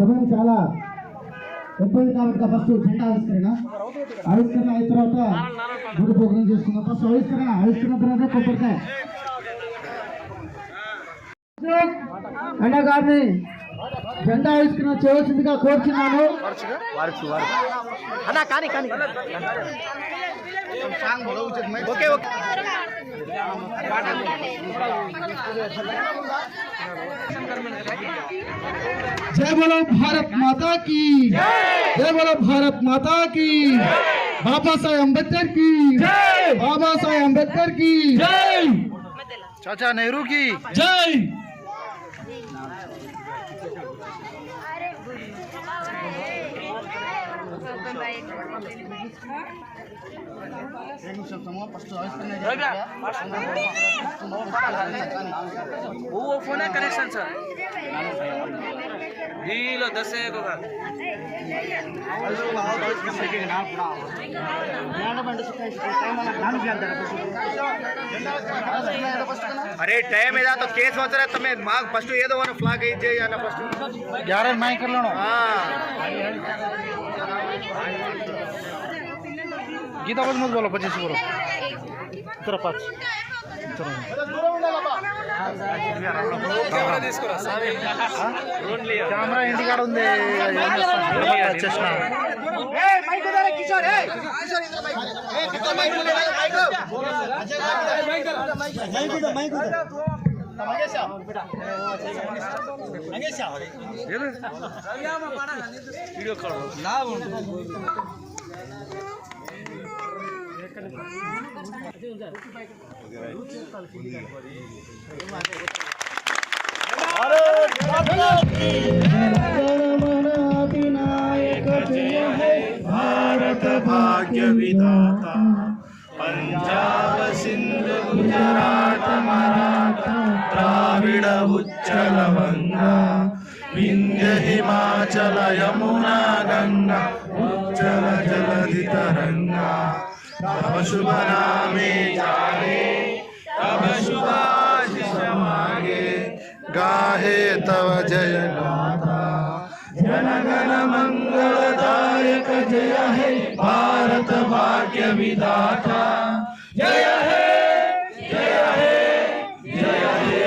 సమయం చాలా ఎక్కువ కాబట్టి ఫస్ట్ జెండా ఆవిష్కరణ. ఆవిష్కరణ అయిన తర్వాత గుడి ప్రోగ్రాం చేసుకుందాం. ఫస్ట్ ఆవిష్కరణ ఆవిష్కరణ తర్వాత కొబ్బరికాయ. అన్న గారిని జెండా ఆవిష్కరణ చేయవలసిందిగా కోరుచున్నాను. అన్నా కానీ కానీ. Okay okay. जय बोलो भारत माता की। जय बोलो भारत माता की। बाबा साहेब अंबेडकर की। बाबा साहेब अंबेडकर की। जय चाचा नेहरू की। जय। एक निमिषम समूह फ़र्स्ट चॉइस करने जा वो वो फ़ोन है कनेक्शन सर ढीलो दस एक అరే టైం ఏదా కేసు వచ్చారా తమ్మే మాకు ఫస్ట్ ఏదో వన్ ఫ్లాగ్ ఇచ్చే అన్న ఫస్ట్ గ్యారెంట్ మైకర్లోను गीता बस मत बोलो 25 बोलो इतर पाँच కెమెరా ఇంటికాడ ఉంది వచ్చేసిన वीडियो करो भारत भाग्य विधाता पंजाब सिंध गुजरात मराठा द्राविड उच्चल गंगा विंध्य हिमाचल यमुना गंगा तब शुभ नामे जागे तब शुभाशिष मागे। गाहे तव जय गाथा जनगण मंगलदायक जय हे भारत भाग्य विधाता। जय हे जय हे जय हे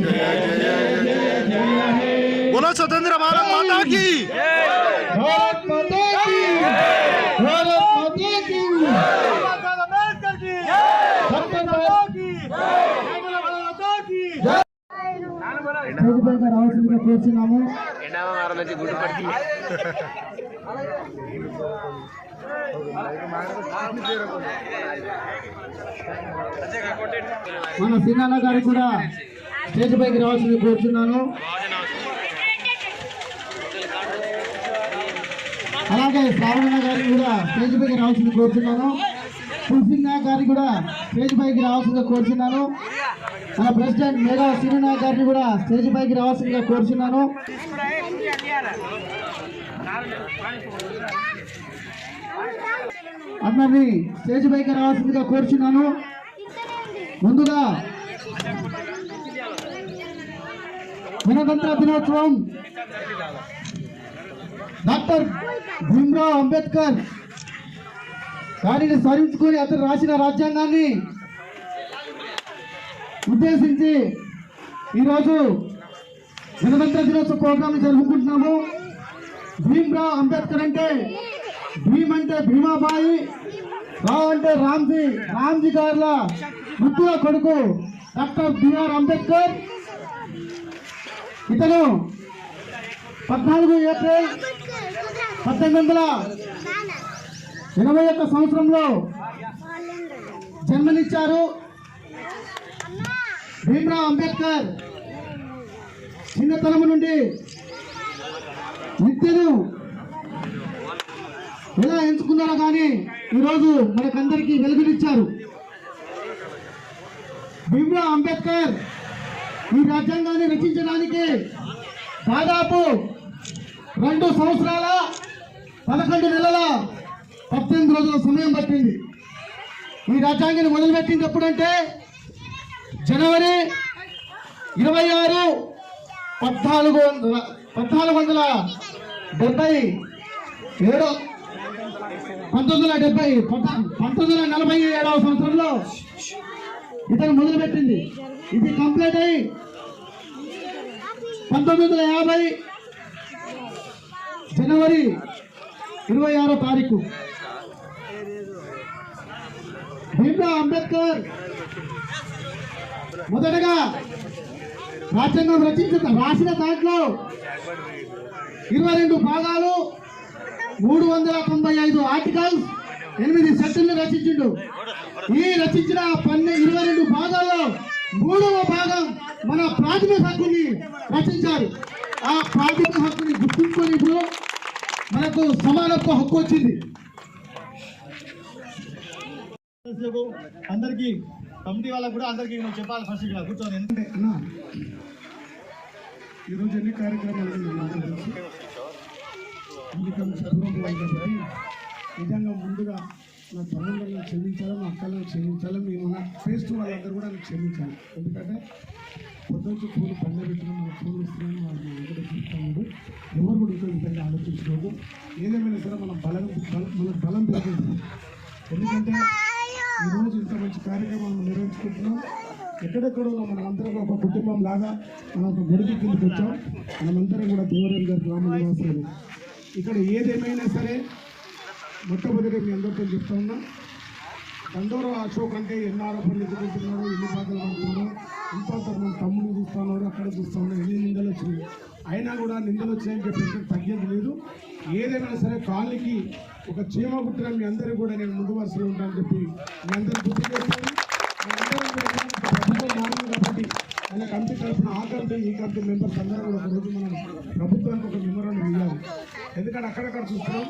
जय जय जय जय हे बोलो स्वतंत्र भारत माता की। కోరుచున్నాము మన సీనాన్న గారికి కూడా స్టేజ్ పైకి రావాల్సింది కోరుచున్నాను. అలాగే శ్రావణ గారిని కూడా స్టేజ్ పైకి రావాల్సింది కోరుచున్నాను. తులసింగ్ గారిని కూడా స్టేజ్ పైకి రావాల్సిందిగా కోరుచున్నాను. మన ప్రెసిడెంట్ మేఘా సినిమా గారిని కూడా స్టేజ్ పైకి రావాల్సిందిగా కోరుచున్నాను. అందరినీ స్టేజ్ పైకి రావాల్సిందిగా కోరుచున్నాను. ముందుగా గణతంత్ర దినోత్సవం డాక్టర్ భీమ్రావ్ అంబేద్కర్ దానిని స్మరించుకొని అతను రాసిన రాజ్యాంగాన్ని ఉద్దేశించి ఈరోజు గణతంత్ర దినోత్సవ ప్రోగ్రాం జరుపుకుంటున్నాము. భీమ్రావ్ అంబేద్కర్ అంటే భీమ్ అంటే భీమాబాయి రావు అంటే రామ్జీ రామ్జీ గారుల ముద్దుల కొడుకు డాక్టర్ బిఆర్ అంబేద్కర్. ఇతను పద్నాలుగు ఏప్రిల్ పద్దెనిమిది వందల ఎనభై ఒక్క సంవత్సరంలో జన్మనిచ్చారు. భీమ్రావ్ అంబేద్కర్ చిన్నతనము నుండి విద్యను ఎలా ఎంచుకున్నారో కానీ ఈరోజు మనకందరికీ వెలుగునిచ్చారు. భీమ్రావ్ అంబేద్కర్ ఈ రాజ్యాంగాన్ని రచించడానికి దాదాపు రెండు సంవత్సరాల పదకొండు నెలల పద్దెనిమిది రోజుల సమయం పట్టింది. ఈ రాజ్యాంగాన్ని మొదలుపెట్టింది ఎప్పుడంటే జనవరి ఇరవై ఆరు పద్నాలుగు వందల పద్నాలుగు వందల డెబ్బై ఏడు పంతొమ్మిది వందల డెబ్బై పంతొమ్మిది వందల నలభై ఏడవ సంవత్సరంలో ఇతను మొదలుపెట్టింది. ఇది కంప్లీట్ అయ్యి పంతొమ్మిది వందల యాభై జనవరి ఇరవై ఆరో తారీఖు. భీమ్రావ్ అంబేద్కర్ మొదటగా రాజ్యాంగం రచించిన రాసిన దాంట్లో ఇరవై రెండు భాగాలు మూడు వందల తొంభై ఐదు ఆర్టికల్స్ ఎనిమిది సెక్షన్లు రచించిండు. ఈ రచించిన పన్నె ఇరవై రెండు భాగాల్లో మూడవ భాగం మన ప్రాథమిక హక్కుని రచించారు. ఆ ప్రాథమిక హక్కుని గుర్తుంచుకొని ఇప్పుడు మనకు సమానత్వ హక్కు వచ్చింది. అందరికీ కమిటీ వాళ్ళకి కూడా అందరికీ నువ్వు చెప్పాలి ఫస్ట్ ఇక్కడ కూర్చొని ఎందుకంటే ఈరోజు ఎన్ని కార్యక్రమాలు నిజంగా ముందుగా నా తల్లిదండ్రులను క్షమించాలి మా అక్కలను క్షమించాలి మేము నా ఫేస్ వాళ్ళందరూ కూడా నాకు క్షమించాలి. ఎందుకంటే పొద్దుచ్చు పూలు పండ పెట్టిన మన పూలు ఇస్తున్నాం వాళ్ళు ఎక్కడ చూస్తున్నాడు ఎవరు కూడా ఇంకో విధంగా ఆలోచించుకోదు ఏదేమైనా సరే మనం బలం బలం- మన బలం పెరుగుతుంది. ఎందుకంటే ఈరోజు మంచి కార్యక్రమం నిర్వహించుకుంటున్నాం. ఎక్కడెక్కడో మనమందరం ఒక కుటుంబం లాగా మనం ఒక గుడికి కిందకి వచ్చాం. మనమందరం కూడా దేవరేం గారి గ్రామ నివాసులు. ఇక్కడ ఏదేమైనా సరే మొట్టమొదటి మీ అందరితో చెప్తా ఉన్నా దండోర అశోక్ అంటే ఎన్ని ఆరోపణలు ఎదుర్కొంటున్నారు ఎన్ని బాధలు పడుతున్నారు ఇంత మన తమ్ముడు చూస్తున్నారు అక్కడ చూస్తున్నారు ఎన్ని నిందలు వచ్చినాయి. అయినా కూడా నిందలు వచ్చాయని చెప్పి తగ్గేది లేదు. ఏదైనా సరే కాళ్ళకి ఒక చీమ పుట్టిన మీ అందరూ కూడా నేను ముందు వరుసలో ఉంటానని చెప్పి మీ అందరూ గుర్తు చేస్తాను. ప్రభుత్వం మారింది కాబట్టి అలా కమిటీ తరఫున ఆ కమిటీ ఈ కమిటీ మెంబర్స్ అందరూ కూడా ఒకరోజు మనం ప్రభుత్వానికి ఒక మెమోరాండం ఇవ్వాలి. ఎందుకంటే అక్కడక్కడ చూస్తున్నాం.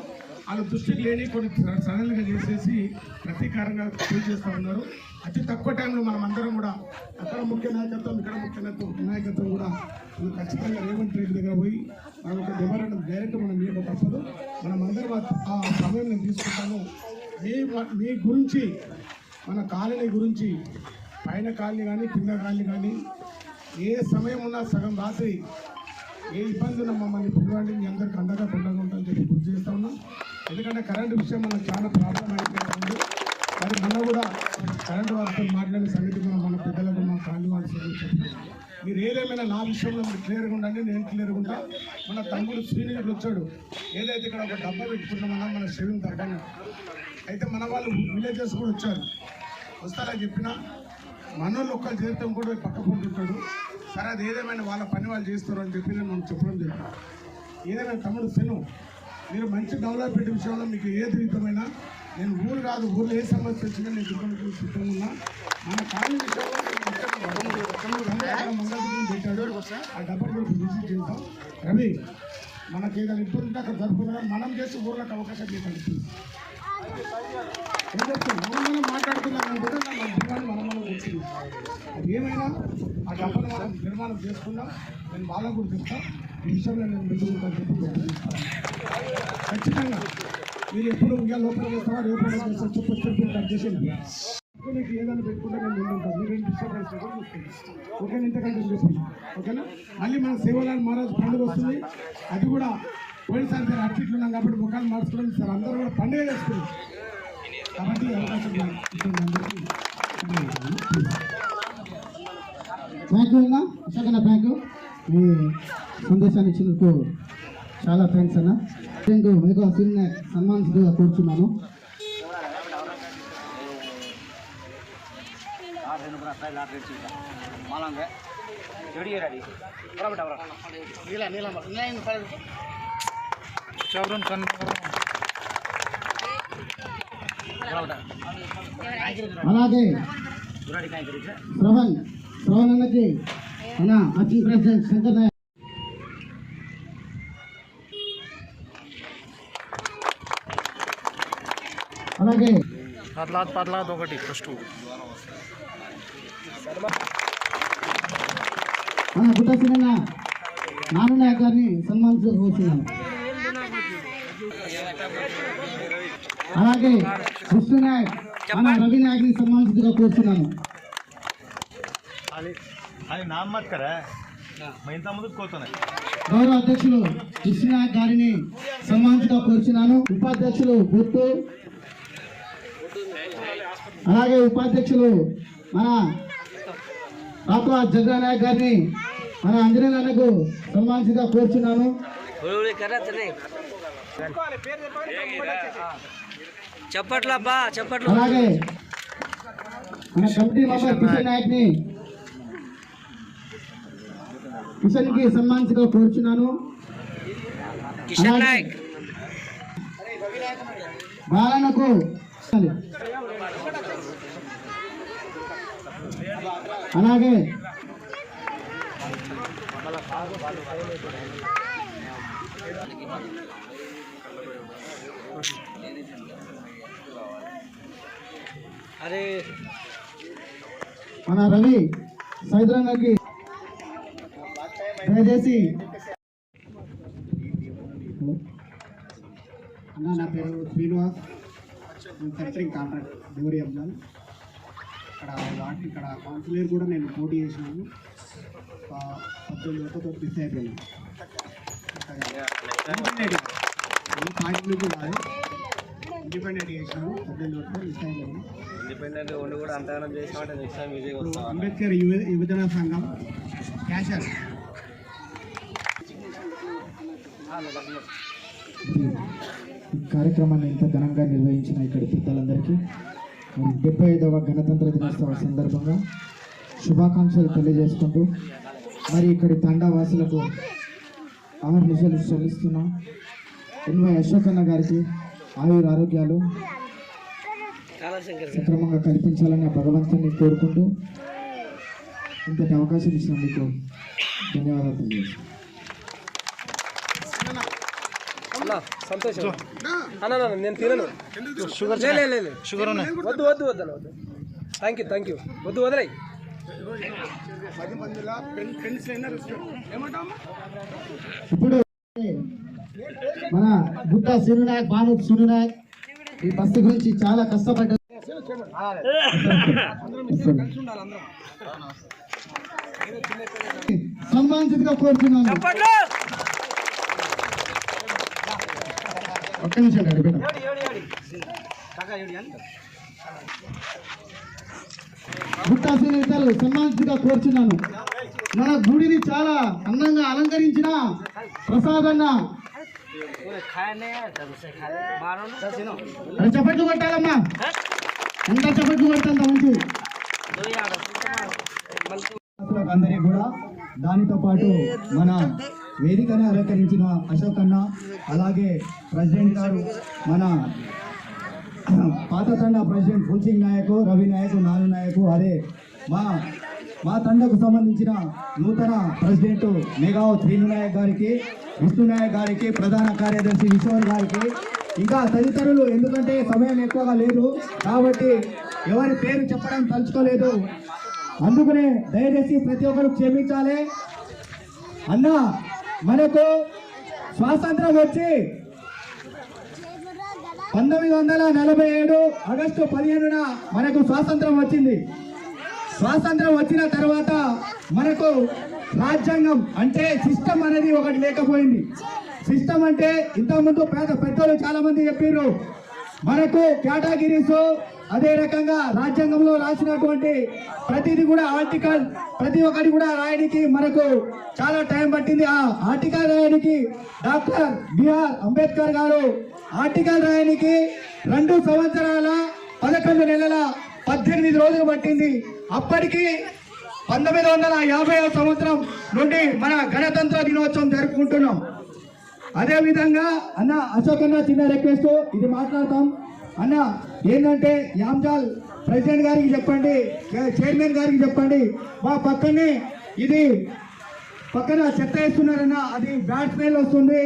వాళ్ళ దృష్టికి లేని కొన్ని సడన్గా చేసేసి ప్రతీకారంగా ఫీల్ చేస్తూ ఉన్నారు. అతి తక్కువ టైంలో మనం అందరం కూడా అక్కడ ముఖ్య నాయకత్వం ఇక్కడ ముఖ్య నాయకత్వం నాయకత్వం కూడా నువ్వు ఖచ్చితంగా రేవంత్ రెడ్డి దగ్గర పోయి మనం ఒక మెమోరాండం డైరెక్ట్ మనం మీకు తప్పదు. మనం అందరం ఆ- ఆ సమయం నేను తీసుకుంటాను మీ మీ గురించి మన కాలనీ గురించి పైన కాలనీ కానీ కింద కాలనీ కానీ ఏ సమయం ఉన్నా సగం రాత్రి ఏ ఇబ్బంది ఉన్నా మమ్మల్ని పిల్లవాడి మీ అందరికి అండగా పండగా ఉంటామని చెప్పి గుర్తు చేస్తా ఉన్నాం. ఎందుకంటే కరెంటు విషయం మనకు చాలా ప్రాబ్లం అయిపోయింది మరి మొన్న కూడా కరెంటు వారితో మాట్లాడిన సంగతి మనం మన పెద్దలకు మన కాలనీ వాళ్ళ మీరు ఏదేమైనా నా విషయంలో మీరు క్లియర్గా ఉండండి నేను క్లియర్గా ఉంటా. మన తమ్ముడు సీనియర్లు వచ్చాడు. ఏదైతే ఇక్కడ ఒక డబ్బా పెట్టుకున్నామన్నా మన సేవింగ్ డబ్బాని అయితే మన వాళ్ళు విలేజెస్ కూడా వచ్చారు. వస్తారని చెప్పినా? మనోళ్ళు ఒక్కరు చేస్తాం కూడా పక్క పంటుంటాడు సరే అది ఏదేమైనా వాళ్ళ పని వాళ్ళు చేస్తారు అని చెప్పి నేను మనం చెప్పడం జరిగింది. ఏదైనా తమ్ముడు సెను మీరు మంచి డెవలప్మెంట్ విషయంలో మీకు ఏది విధమైన నేను ఊరు కాదు ఊర్లో ఏ సమస్య వచ్చినా నేను దుకాణకు సిద్ధంగా ఉన్నా. మన కాలనీ విషయంలో ఆ డబ్బులు కూడా విజిట్ చేద్దాం రవి మనకి ఏదైనా ఇబ్బంది ఉంటే అక్కడ జరుపుకున్నా మనం చేసి ఊర్లకు అవకాశం మీకు ఏం చెప్తాం? మనం మనం అనుకుంటే మన డిమాండ్ మనం మనం వచ్చింది. అది ఏమైనా? ఆ డబ్బును మనం నిర్మాణం చేసుకున్నాం నేను బాధ కూడా చెప్తా. ఈ విషయంలో నేను ముందుకు ఉంటాను ఖచ్చితంగా. మీరు ఎప్పుడు ఇంకా లోపల చేస్తారా లోపల చేస్తారు చెప్పు చెప్పి కట్ చేసేది మీకు ఏదైనా పెట్టుకుంటే నేను ముందు ఉంటాను మీరు డిస్టర్బెన్స్ లేకుండా చూసుకోండి ఇంతకంటే చెప్పండి ఓకేనా? మళ్ళీ మన శివలాల్ మహారాజ్ పండుగ వస్తుంది. అది కూడా పోయినసారి సార్ అట్టిట్లు ఉన్నాం కాబట్టి ముఖాలు మార్చుకోవడం సార్. అందరూ కూడా పండుగ చేసుకున్నాం కాబట్టి అవకాశం థ్యాంక్ యూ అన్న. విశాఖ థ్యాంక్ యూ మీ సందేశాన్ని ఇచ్చినందుకు చాలా థ్యాంక్స్ అన్న. థ్యాంక్ మీకు సీనియర్ సన్మానితుడిగా కూర్చున్నాను అలాగే శ్రవణ్ శ్రవణ్ అన్నకి అన్న అచ్చి ప్రెసిడెంట్ శంకర్ నాయక్ అలాగే పర్లాద్ పర్లాద్ ఒకటి ఫస్ట్ మన గుట్టసిన నాన్న నాయక్ గారిని సన్మానించవచ్చున్నాను అలాగే విష్ణు నాయక్ మన రవి నాయక్ని సన్మానించగా కోరుతున్నాను. గౌరవ అధ్యక్షులు కృష్ణనాయక్ గారిని సన్మానించగా కోరుచున్నాను. ఉపాధ్యక్షులు గుర్తు. అలాగే ఉపాధ్యక్షులు మన రాత్వ జగన్నాయక్ గారిని. మన అంజనేయులకు సన్మానించగా కోరుచున్నాను. నే చప్పట్ల. అలాగే మన కమిటీ మెంబర్ కిషన్ నాయక్. ని కిషన్కి సన్మానించగా కోరుచున్నాను. కిషన్ నాయక్. బాలనకు అలాగే. మన రవి సైద్రంగాకి దయచేసి. అన్న నా పేరు శ్రీనివాస్. నేను కాంట్రాక్ట్ డెలివరీ అబ్జాన్ ఇక్కడ వాటి ఇక్కడ కౌన్సిలర్ కూడా నేను పోటీ చేసినాను. పద్దెనిమిది వరకు మిస్ అయిపోయాను పార్టీ నుంచి కాదు. ఇండిపెండెంట్ చేసినాను. పద్దెనిమిది వరకు మిస్ అయిపోయాను ఇండిపెండెంట్ ఉండి కూడా అంతగానం చేసినట్టు నెక్స్ట్ టైం అంబేద్కర్ యువ యువజన సంఘం క్యాషర్. ఈ కార్యక్రమాన్ని ఇంత ఘనంగా నిర్వహించిన ఇక్కడి పెద్దలందరికీ డెబ్బై ఐదవ గణతంత్ర దినోత్సవ సందర్భంగా శుభాకాంక్షలు తెలియజేసుకుంటూ మరి ఇక్కడి తండావాసులకు ఆరు నిజాలు శ్రమిస్తున్న ఎన్వై అశోకన్న గారికి ఆయుర ఆరోగ్యాలు సక్రమంగా కల్పించాలని భగవంతుని కోరుకుంటూ ఇంతటి అవకాశం ఇచ్చినందుకు ధన్యవాదాలు తెలియజేస్తాను అన్న సంతోషం అన్న అన్న, నేను తినను షుగర్ లే లే, లే షుగర్ వద్దు వద్దు వద్దు అన్న, వద్దు థ్యాంక్ యూ థ్యాంక్ యూ వద్దు వదిలేయ్ పది మందిలో ఫ్రెండ్స్ అయినా ఏమంటామా ఇప్పుడు మన గుట్ట సూర్యనాయక్ భాను సూర్యనాయక్ ఈ బస్సు గురించి చాలా కష్టపడ్డారు సన్మానితుడిగా కోరుతున్నాను చప్పట్లు ఒక్క నిమిషం అండి బిడ్డ గుట్ట సూర్యనేతలు సన్మానితుడిగా కోరుచున్నాను. మన గుడిని చాలా అందంగా అలంకరించిన ప్రసాదన్న. చప్పట్లు కొట్టాలమ్మా. ఎంత చప్పట్లు కొట్టాలి మంచి అందరికీ కూడా దానితో పాటు మన వేదికను అలంకరించిన అశోక్ అన్న అలాగే ప్రెసిడెంట్ గారు మన పాత తండ ప్రెసిడెంట్ ఫుల్సింగ్ నాయక్ రవి నాయక్ నాను నాయక్ అదే మా మా తండకు సంబంధించిన నూతన ప్రెసిడెంట్ మేఘావ్ శ్రీను నాయక్ గారికి విష్ణు నాయక్ గారికి ప్రధాన కార్యదర్శి కిషోర్ గారికి. ఇంకా తదితరులు ఎందుకంటే సమయం ఎక్కువగా లేదు కాబట్టి ఎవరి పేరు చెప్పడం తలుచుకోలేదు. అందుకనే దయచేసి ప్రతి ఒక్కరు క్షమించాలి. అన్నా మనకు స్వాతంత్రం వచ్చి పంతొమ్మిది వందల నలభై ఏడు ఆగస్టు పదిహేనున మనకు స్వాతంత్రం వచ్చింది. స్వాతంత్రం వచ్చిన తర్వాత మనకు రాజ్యాంగం అంటే సిస్టమ్ అనేది ఒకటి లేకపోయింది. సిస్టమ్ అంటే ఇంతకుముందు పేద పెద్దలు చాలా మంది చెప్పారు మనకు కేటగిరీస్ అదే రకంగా రాజ్యాంగంలో రాసినటువంటి ప్రతిదీ కూడా ఆర్టికల్ ప్రతి ఒక్కటి కూడా రాయడానికి మనకు చాలా టైం పట్టింది. ఆ ఆర్టికల్ రాయడానికి డాక్టర్ బిఆర్ అంబేద్కర్ గారు ఆర్టికల్ రాయడానికి రెండు సంవత్సరాల పదకొండు నెలల పద్దెనిమిది రోజులు పట్టింది. అప్పటికి పంతొమ్మిది వందల యాభై సంవత్సరం నుండి మన గణతంత్ర దినోత్సవం జరుపుకుంటున్నాం. అదేవిధంగా అన్న అశోక్ అన్న చిన్న రిక్వెస్ట్ ఇది మాట్లాడతాం. అన్న ఏంటంటే యామ్జాల్ ప్రెసిడెంట్ గారికి చెప్పండి చైర్మన్ గారికి చెప్పండి. మా పక్కనే ఇది పక్కన చెత్త వేస్తున్నారన్న అది బ్యాడ్ స్మెల్ వస్తుంది.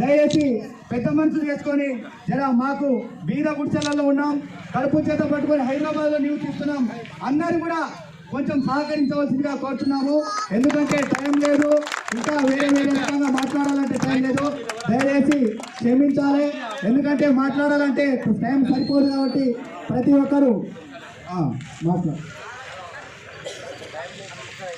దయచేసి పెద్ద మనుషులు చేసుకొని జరా మాకు బీద గుడిసెలలో ఉన్నాం కడుపు చేత పట్టుకొని హైదరాబాద్లో నివసిస్తున్నాం అందరూ కూడా కొంచెం సహకరించవలసిందిగా కోరుతున్నాము ఎందుకంటే టైం లేదు ఇంకా వేరే వేరే రకంగా మాట్లాడాలంటే టైం లేదు దయచేసి క్షమించాలి ఎందుకంటే మాట్లాడాలంటే టైం సరిపోదు కాబట్టి ప్రతి ఒక్కరూ ఆ, మాట్లాడు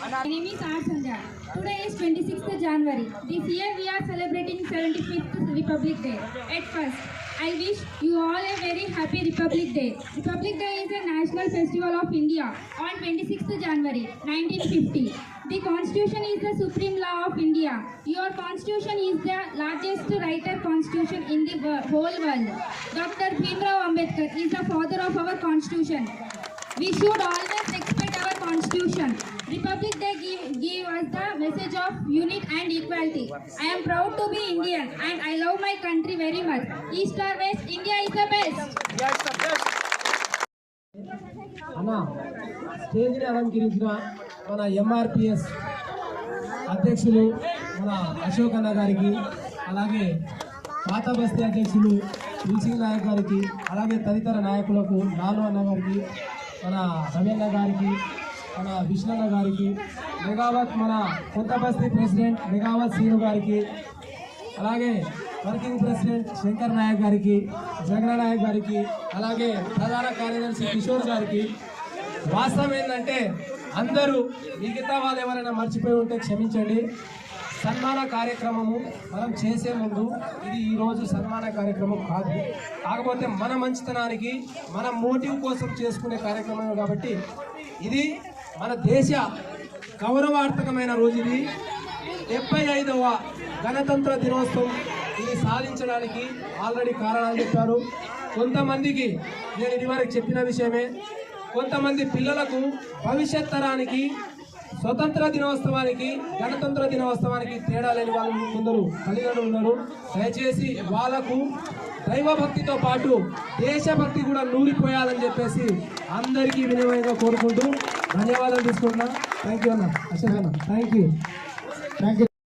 My name is R. Sandhya. Today is 26th January. This year we are celebrating 75th Republic Day. At first, I wish you all a very happy Republic Day. Republic Day is a national festival of India on 26th January 1950. The Constitution is the supreme law of India. Your Constitution is the largest writer Constitution in the whole world. Dr. Bhimrao Ambedkar is the father of our Constitution. We should always respect constitution. Republic Day give, give us the message of unity and equality. I am proud to be Indian and I love my country very much. East or West, India is the best. Yes, the best. అన్న స్టేజ్ని అలంకరించిన మన ఎంఆర్పిఎస్ అధ్యక్షులు మన అశోక్ అన్న గారికి అలాగే పాత బస్తీ అధ్యక్షులు తులసింగ్ నాయక్ గారికి అలాగే తదితర నాయకులకు నాను అన్న గారికి మన రవీణ గారికి మన విష్ణన్న గారికి మెగావత్ మన కొత్త బస్తీ ప్రెసిడెంట్ మెగావత్ సీను గారికి అలాగే వర్కింగ్ ప్రెసిడెంట్ శంకర్ నాయక్ గారికి జగన్ నాయక్ గారికి అలాగే ప్రధాన కార్యదర్శి కిషోర్ గారికి వాస్తవం ఏంటంటే అందరూ మిగతా వాళ్ళు ఎవరైనా మర్చిపోయి ఉంటే క్షమించండి. సన్మాన కార్యక్రమము మనం చేసే ముందు ఇది ఈరోజు సన్మాన కార్యక్రమం కాదు. కాకపోతే మన మంచితనానికి మన మోటివ్ కోసం చేసుకునే కార్యక్రమం కాబట్టి ఇది మన దేశ గౌరవార్థకమైన రోజు ఇది డెబ్బై ఐదవ గణతంత్ర దినోత్సవం ఇది సాధించడానికి ఆల్రెడీ కారణాలు చెప్పారు. కొంతమందికి నేను ఇదివరకు చెప్పిన విషయమే కొంతమంది పిల్లలకు భవిష్యత్ తరానికి స్వతంత్ర దినోత్సవానికి గణతంత్ర దినోత్సవానికి తేడా లేని వాళ్ళు కొందరు తల్లిదండ్రులు ఉన్నారు. దయచేసి వాళ్ళకు దైవభక్తితో పాటు దేశభక్తి కూడా నూరిపోయాలని చెప్పేసి అందరికీ వినిమయంగా కోరుకుంటూ ధన్యవాదాలు తీసుకుంటున్నా. థ్యాంక్ యూ అన్న. అశోక్ అన్న. Thank you thank you